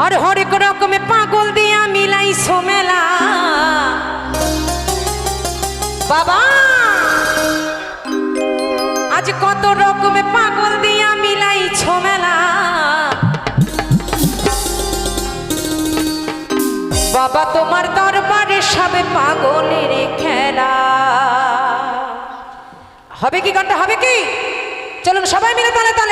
আর হরেক রকমে পাগল দিয়া মিলাইছো মেলা। বাবা! আজ কত রকমে পাগল দিয়া মিলাইছো মেলা। বাবা, তোমার দরবারে সবে পাগলের খেলা। হবে কি, গানটা হবে কি? চলুন সবাই মিলে তালে তালে।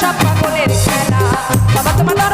সব পাগলের খেলা। বাবা তোমার